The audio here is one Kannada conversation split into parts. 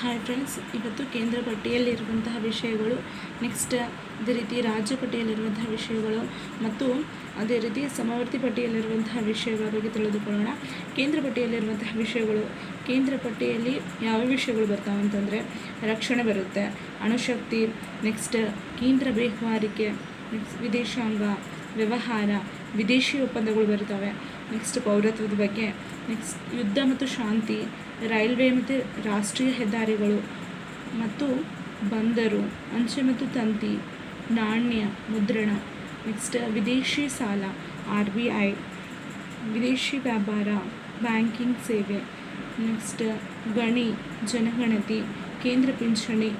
ಹಾಯ್ ಫ್ರೆಂಡ್ಸ್ ಇವತ್ತು ಕೇಂದ್ರ ಪಟ್ಟಿಯಲ್ಲಿರುವಂತಹ ವಿಷಯಗಳು ನೆಕ್ಸ್ಟ್ ಅದೇ ರೀತಿ ರಾಜ್ಯ ಪಟ್ಟಿಯಲ್ಲಿರುವಂತಹ ವಿಷಯಗಳು ಮತ್ತು ಅದೇ ರೀತಿ ಸಮವರ್ತಿ ಪಟ್ಟಿಯಲ್ಲಿರುವಂತಹ ವಿಷಯಗಳ ಬಗ್ಗೆ ತಿಳಿದುಕೊಳ್ಳೋಣ. ಕೇಂದ್ರ ಪಟ್ಟಿಯಲ್ಲಿರುವಂತಹ ವಿಷಯಗಳು, ಕೇಂದ್ರ ಪಟ್ಟಿಯಲ್ಲಿ ಯಾವ ವಿಷಯಗಳು ಬರ್ತಾವೆ ಅಂತಂದರೆ ರಕ್ಷಣೆ ಬರುತ್ತೆ, ಅಣುಶಕ್ತಿ ನೆಕ್ಸ್ಟ್ ಕೇಂದ್ರ ಬೇಹುಗಾರಿಕೆ ನೆಕ್ಸ್ಟ್ ವಿದೇಶಾಂಗ, ವ್ಯವಹಾರ ವಿದೇಶಿ ಒಪ್ಪಂದಗಳು ಬರ್ತವೆ ನೆಕ್ಸ್ಟ್ ಪೌರತ್ವದ ಬಗ್ಗೆ ನೆಕ್ಸ್ಟ್ ಯುದ್ಧ ಮತ್ತು ಶಾಂತಿ, ರೈಲ್ವೆ ಮತ್ತು ರಾಷ್ಟ್ರೀಯ ಹೆದ್ದಾರಿಗಳು ಮತ್ತು ಬಂದರು, ಅಂಚೆ ಮತ್ತು ತಂತಿ, ನಾಣ್ಯ, ಮುದ್ರಣ. ನೆಕ್ಸ್ಟ್ ವಿದೇಶಿ ಸಾಲ, ಆರ್ ಬಿ ಐ, ವಿದೇಶಿ ವ್ಯಾಪಾರ, ಬ್ಯಾಂಕಿಂಗ್ ಸೇವೆ. ನೆಕ್ಸ್ಟ್ ಗಣಿ, ಜನಗಣತಿ, ಕೇಂದ್ರ ಪಿಂಚಣಿ,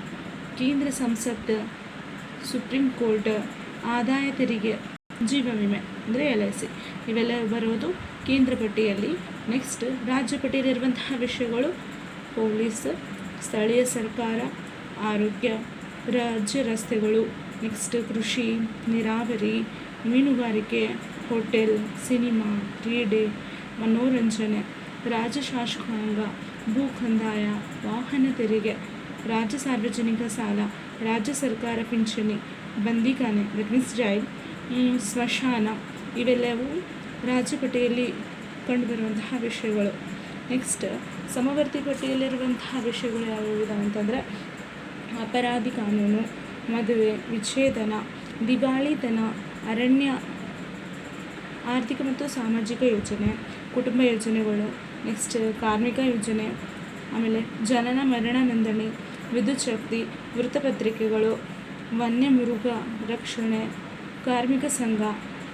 ಕೇಂದ್ರ ಸಂಸತ್, ಸುಪ್ರೀಂ ಕೋರ್ಟ್, ಆದಾಯ ತೆರಿಗೆ ಜೀವ ವಿಮೆ ಅಂದರೆ ಎಲ್ ಐ ಸಿ. ಇವೆಲ್ಲ ಬರೋದು ಕೇಂದ್ರ ಪಟ್ಟಿಯಲ್ಲಿ. ನೆಕ್ಸ್ಟ್ ರಾಜ್ಯ ಪಟ್ಟಿಯಲ್ಲಿರುವಂತಹ ವಿಷಯಗಳು. ಪೊಲೀಸ್, ಸ್ಥಳೀಯ ಸರ್ಕಾರ, ಆರೋಗ್ಯ, ರಾಜ್ಯ ರಸ್ತೆಗಳು. ನೆಕ್ಸ್ಟ್ ಕೃಷಿ, ನೀರಾವರಿ, ಮೀನುಗಾರಿಕೆ, ಹೋಟೆಲ್, ಸಿನಿಮಾ, ಕ್ರೀಡೆ, ಮನೋರಂಜನೆ, ರಾಜ್ಯ ಶಾಸಕಾಂಗ, ಭೂ ಕಂದಾಯ, ವಾಹನ ತೆರಿಗೆ, ರಾಜ್ಯ ಸಾರ್ವಜನಿಕ ಸಾಲ, ರಾಜ್ಯ ಸರ್ಕಾರ ಪಿಂಚಣಿ, ಬಂದಿಖಾನೆ ದಟ್ ಮೀನ್ಸ್ ಜೈಲ್ ಸ್ಮಶಾನ ಇವೆಲ್ಲವೂ ರಾಜ್ಯ ಪಟ್ಟಿಯಲ್ಲಿ ಕಂಡುಬರುವಂತಹ ವಿಷಯಗಳು. ನೆಕ್ಸ್ಟ್ ಸಮವರ್ತಿ ಪಟ್ಟಿಯಲ್ಲಿರುವಂತಹ ವಿಷಯಗಳು ಯಾವುವು ಅಂತಂದರೆ, ಅಪರಾಧಿ ಕಾನೂನು, ಮದುವೆ, ವಿಚ್ಛೇದನ, ದಿವಾಳಿತನ, ಅರಣ್ಯ, ಆರ್ಥಿಕ ಮತ್ತು ಸಾಮಾಜಿಕ ಯೋಜನೆ, ಕುಟುಂಬ ಯೋಜನೆಗಳು ನೆಕ್ಸ್ಟ್ ಕಾರ್ಮಿಕ ಯೋಜನೆ, ಆಮೇಲೆ ಜನನ ಮರಣ ನೋಂದಣಿ, ವಿದ್ಯುತ್ ಶಕ್ತಿ, ವೃತ್ತಪತ್ರಿಕೆಗಳು, ವನ್ಯಮೃಗ ರಕ್ಷಣೆ ಕಾರ್ಮಿಕ ಸಂಘ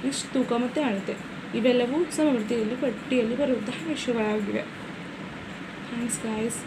ನೆಕ್ಸ್ಟ್ ತೂಕ ಮತ್ತು ಅಳತೆ. ಇವೆಲ್ಲವೂ ಸಮೃದ್ಧಿಯಲ್ಲಿ ಪಟ್ಟಿಯಲ್ಲಿ ಬರುವಂತಹ ವಿಷಯಗಳಾಗಿವೆ. Thanks guys